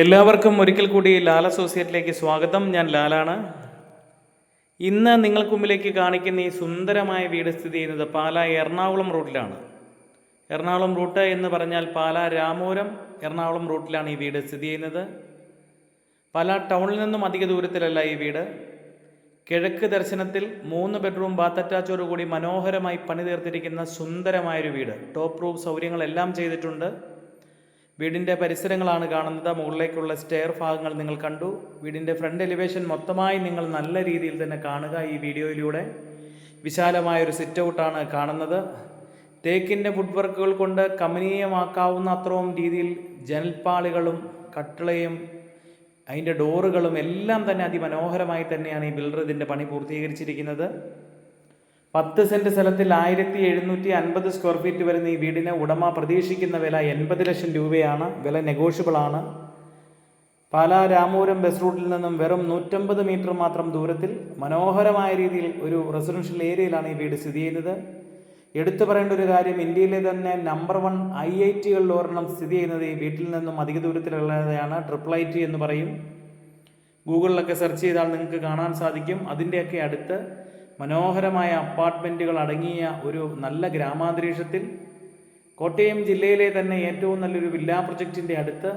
എല്ലാവർക്കും ഒരിക്കൽ കൂടി ലാൽ അസോസിയേറ്റിലേക്ക് സ്വാഗതം. ഞാൻ ലാലാണ്. ഇന്ന് നിങ്ങൾക്ക് മുമ്പിലേക്ക് കാണിക്കുന്ന ഈ സുന്ദരമായ വീട് സ്ഥിതി ചെയ്യുന്നത് പാല എറണാകുളം റൂട്ടിലാണ്. എറണാകുളം റൂട്ട് എന്ന് പറഞ്ഞാൽ പാല രാമപുരം എറണാകുളം റൂട്ടിലാണ് ഈ വീട് സ്ഥിതി ചെയ്യുന്നത്. പാല ടൗണിൽ നിന്നും അധിക ദൂരത്തിലല്ല ഈ വീട്. കിഴക്ക് ദർശനത്തിൽ മൂന്ന് ബെഡ്റൂം ബാത്ത് അറ്റാച്ചോട് കൂടി മനോഹരമായി പണിതീർത്തിരിക്കുന്ന സുന്ദരമായൊരു വീട്. ടോപ്പ് റൂഫ് സൗകര്യങ്ങളെല്ലാം ചെയ്തിട്ടുണ്ട്. വീടിന്റെ പരിസരങ്ങളാണ് കാണുന്നത്. മുകളിലേക്കുള്ള സ്റ്റെയർ ഭാഗങ്ങൾ നിങ്ങൾ കണ്ടു. വീടിന്റെ ഫ്രണ്ട് എലിവേഷൻ മൊത്തമായി നിങ്ങൾ നല്ല രീതിയിൽ തന്നെ കാണുക ഈ വീഡിയോയിലൂടെ. വിശാലമായൊരു സിറ്റ് ഔട്ടാണ് കാണുന്നത്. തേക്കിന്റെ ഫുഡ് വർക്കുകൾ കൊണ്ട് കമനീയമാക്കാവുന്ന അത്രയും രീതിയിൽ ജനൽപ്പാളികളും കട്ടിളയും അതിന്റെ ഡോറുകളും എല്ലാം തന്നെ അതിമനോഹരമായി തന്നെയാണ് ഈ ബിൽഡർ ഇതിന്റെ പണി പൂർത്തീകരിച്ചിരിക്കുന്നത്. പത്ത് സെന്റ് സ്ഥലത്തിൽ ആയിരത്തി എഴുന്നൂറ്റി അൻപത് സ്ക്വയർ ഫീറ്റ് വരുന്ന ഈ വീടിന് ഉടമ പ്രതീക്ഷിക്കുന്ന വില എൺപത് ലക്ഷം രൂപയാണ്. വില നെഗോഷ്യബിൾ ആണ്. പാലാ രാമപുരം ബസ് റൂട്ടിൽ നിന്നും വെറും നൂറ്റമ്പത് മീറ്റർ മാത്രം ദൂരത്തിൽ മനോഹരമായ രീതിയിൽ ഒരു റെസിഡൻഷ്യൽ ഏരിയയിലാണ് ഈ വീട് സ്ഥിതി ചെയ്യുന്നത്. എടുത്തു പറയേണ്ട ഒരു കാര്യം ഇന്ത്യയിലെ തന്നെ നമ്പർ വൺ ഐ ഐ ടികളിൽ ഒരെണ്ണം സ്ഥിതി ചെയ്യുന്നത് ഈ വീട്ടിൽ നിന്നും അധിക ദൂരത്തിലുള്ളതാണ് ട്രിപ്പിൾ ഐ ടി എന്ന് പറയും. ഗൂഗിളിലൊക്കെ സെർച്ച് ചെയ്താൽ നിങ്ങൾക്ക് കാണാൻ സാധിക്കും. അതിന്റെയൊക്കെ അടുത്ത് മനോഹരമായ അപ്പാർട്ട്മെന്റുകൾ അടങ്ങിയ ഒരു നല്ല ഗ്രാമാന്തരീക്ഷത്തിൽ കോട്ടയം ജില്ലയിലെ തന്നെ ഏറ്റവും നല്ലൊരു വില്ലാ പ്രൊജക്റ്റിന്റെ അടുത്ത്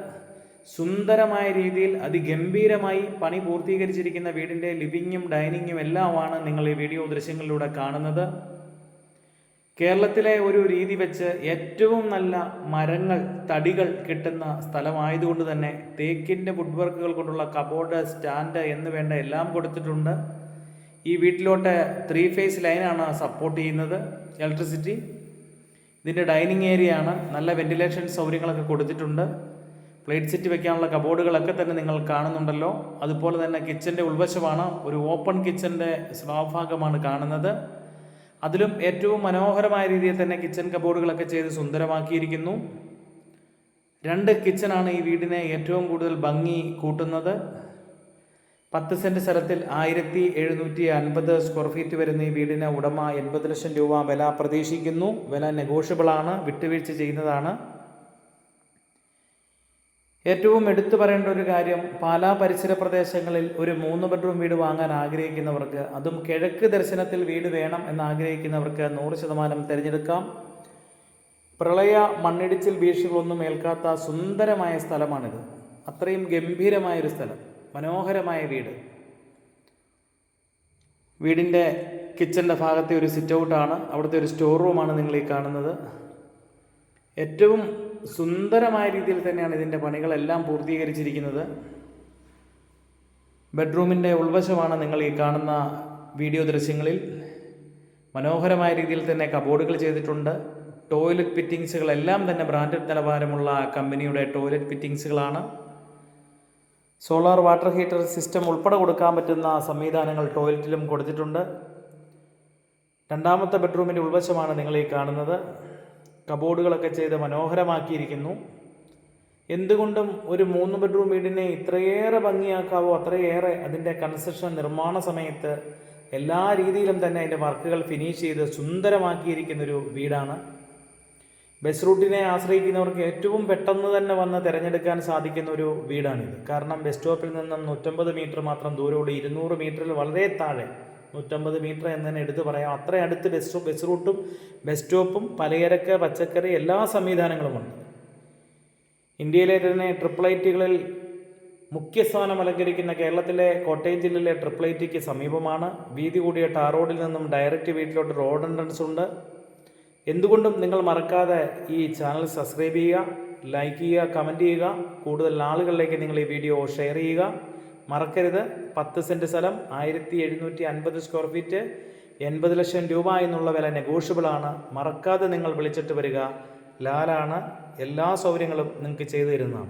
സുന്ദരമായ രീതിയിൽ അതിഗംഭീരമായി പണി പൂർത്തീകരിച്ചിരിക്കുന്ന വീടിന്റെ ലിവിങ്ങും ഡൈനിങ്ങും എല്ലാമാണ് നിങ്ങൾ ഈ വീഡിയോ ദൃശ്യങ്ങളിലൂടെ കാണുന്നത്. കേരളത്തിലെ ഒരു രീതി വെച്ച് ഏറ്റവും നല്ല മരങ്ങൾ തടികൾ കിട്ടുന്ന സ്ഥലമായതുകൊണ്ട് തന്നെ തേക്കിന്റെ വുഡ് വർക്കുകൾ കൊണ്ടുള്ള കബോർഡ് സ്റ്റാൻഡ് എന്ന് വേണ്ട എല്ലാം കൊടുത്തിട്ടുണ്ട്. ഈ വീട്ടിലോട്ട് ത്രീ ഫേസ് ലൈനാണ് സപ്പോർട്ട് ചെയ്യുന്നത്. ഇലക്ട്രിസിറ്റി ഇതിന്റെ ഡൈനിങ് ഏരിയ ആണ്. നല്ല വെന്റിലേഷൻ സൗകര്യങ്ങളൊക്കെ കൊടുത്തിട്ടുണ്ട്. പ്ലേറ്റ് സെറ്റ് വെക്കാനുള്ള കബോർഡുകളൊക്കെ തന്നെ നിങ്ങൾ കാണുന്നുണ്ടല്ലോ. അതുപോലെ തന്നെ കിച്ചന്റെ ഉൾവശമാണ്. ഒരു ഓപ്പൺ കിച്ചന്റെ സ്വാഭാഗമാണ് കാണുന്നത്. അതിലും ഏറ്റവും മനോഹരമായ രീതിയിൽ തന്നെ കിച്ചൺ കബോർഡുകളൊക്കെ ചെയ്ത് സുന്ദരമാക്കിയിരിക്കുന്നു. രണ്ട് കിച്ചണാണ് ഈ വീടിനെ ഏറ്റവും കൂടുതൽ ഭംഗി കൂട്ടുന്നത്. പത്ത് സെന്റ് സ്ഥലത്തിൽ ആയിരത്തി എഴുന്നൂറ്റി അൻപത് സ്ക്വയർ ഫീറ്റ് വരുന്ന ഈ വീടിന് ഉടമ എൺപത് ലക്ഷം രൂപ വില പ്രതീക്ഷിക്കുന്നു. വില നെഗോഷ്യബിളാണ് വിട്ടുവീഴ്ച ചെയ്യുന്നതാണ്. ഏറ്റവും എടുത്തു പറയേണ്ട ഒരു കാര്യം പാലാ പരിസര പ്രദേശങ്ങളിൽ ഒരു മൂന്ന് ബെഡ്റൂം വീട് വാങ്ങാൻ ആഗ്രഹിക്കുന്നവർക്ക് അതും കിഴക്ക് ദർശനത്തിൽ വീട് വേണം എന്ന് ആഗ്രഹിക്കുന്നവർക്ക് നൂറ് ശതമാനം തിരഞ്ഞെടുക്കാം. പ്രളയ മണ്ണിടിച്ചിൽ ഭീഷണികളൊന്നും ഏൽക്കാത്ത സുന്ദരമായ സ്ഥലമാണിത്. അത്രയും ഗംഭീരമായൊരു സ്ഥലം. മനോഹരമായ വീട്. വീടിന്റെ കിച്ചന്റെ ഭാഗത്തെ ഒരു സിറ്റ് ഔട്ടാണ് അവിടുത്തെ ഒരു സ്റ്റോർ റൂമാണ് നിങ്ങൾ ഈ കാണുന്നത്. ഏറ്റവും സുന്ദരമായ രീതിയിൽ തന്നെയാണ് ഇതിന്റെ പണികളെല്ലാം പൂർത്തീകരിച്ചിരിക്കുന്നത്. ബെഡ്റൂമിന്റെ ഉൾവശമാണ് നിങ്ങൾ ഈ കാണുന്ന വീഡിയോ ദൃശ്യങ്ങളിൽ. മനോഹരമായ രീതിയിൽ തന്നെ കബോർഡുകൾ ചെയ്തിട്ടുണ്ട്. ടോയ്ലറ്റ് ഫിറ്റിങ്സുകളെല്ലാം തന്നെ ബ്രാൻഡഡ് നിലവാരമുള്ള കമ്പനിയുടെ ടോയ്ലറ്റ് ഫിറ്റിങ്സുകളാണ് സോളാർ വാട്ടർ ഹീറ്റർ സിസ്റ്റം ഉൾപ്പെടെ കൊടുക്കാൻ പറ്റുന്ന സംവിധാനങ്ങൾ ടോയ്ലറ്റിലും കൊടുത്തിട്ടുണ്ട്. രണ്ടാമത്തെ ബെഡ്റൂമിന്റെ ഉൾവശമാണ് നിങ്ങൾ ഈ കാണുന്നത്. കബോർഡുകളൊക്കെ ചെയ്ത് മനോഹരമാക്കിയിരിക്കുന്നു. എന്തുകൊണ്ടും ഒരു മൂന്ന് ബെഡ്റൂം വീടിനെ ഇത്രയേറെ ഭംഗിയാക്കാവോ അത്രയേറെ അതിന്റെ കൺസ്ട്രക്ഷൻ നിർമ്മാണ സമയത്ത് എല്ലാ രീതിയിലും തന്നെ അതിന്റെ വർക്കുകൾ ഫിനിഷ് ചെയ്ത് സുന്ദരമാക്കിയിരിക്കുന്നൊരു വീടാണ്. ബസ് റൂട്ടിനെ ആശ്രയിക്കുന്നവർക്ക് ഏറ്റവും പെട്ടെന്ന് തന്നെ വന്ന് തിരഞ്ഞെടുക്കാൻ സാധിക്കുന്ന ഒരു വീടാണിത്. കാരണം ബസ് സ്റ്റോപ്പിൽ നിന്നും നൂറ്റമ്പത് മീറ്റർ മാത്രം ദൂരമുള്ള ഇരുന്നൂറ് മീറ്ററിൽ വളരെ താഴെ നൂറ്റമ്പത് മീറ്റർ എന്ന് തന്നെ എടുത്തു പറയാം. അത്ര അടുത്ത് ബസ് ബസ് റൂട്ടും ബസ് സ്റ്റോപ്പും പലചരക്ക് പച്ചക്കറി എല്ലാ സംവിധാനങ്ങളുമുണ്ട്. ഇന്ത്യയിലെ തന്നെ ട്രിപ്പിൾ ഐറ്റികളിൽ മുഖ്യസ്ഥാനം അലങ്കരിക്കുന്ന കേരളത്തിലെ കോട്ടയം ജില്ലയിലെ ട്രിപ്പിളൈറ്റിക്ക് സമീപമാണ്. വീതി കൂടിയ ടാർ റോഡിൽ നിന്നും ഡയറക്റ്റ് വീട്ടിലോട്ട് റോഡ് എൻട്രൻസ് ഉണ്ട്. എന്തുകൊണ്ടും നിങ്ങൾ മറക്കാതെ ഈ ചാനൽ സബ്സ്ക്രൈബ് ചെയ്യുക ലൈക്ക് ചെയ്യുക കമന്റ് ചെയ്യുക. കൂടുതൽ ആളുകളിലേക്ക് നിങ്ങൾ ഈ വീഡിയോ ഷെയർ ചെയ്യുക. മറക്കരുത്. പത്ത് സെന്റ് സ്ഥലം ആയിരത്തി എഴുന്നൂറ്റി അൻപത് സ്ക്വയർ ഫീറ്റ് എൺപത് ലക്ഷം രൂപ എന്നുള്ള വില നെഗോഷ്യബിളാണ് മറക്കാതെ നിങ്ങൾ വിളിച്ചിട്ട് വരിക. ലാലാണ് എല്ലാ സൗകര്യങ്ങളും നിങ്ങൾക്ക് ചെയ്തു തരുന്നതാണ്.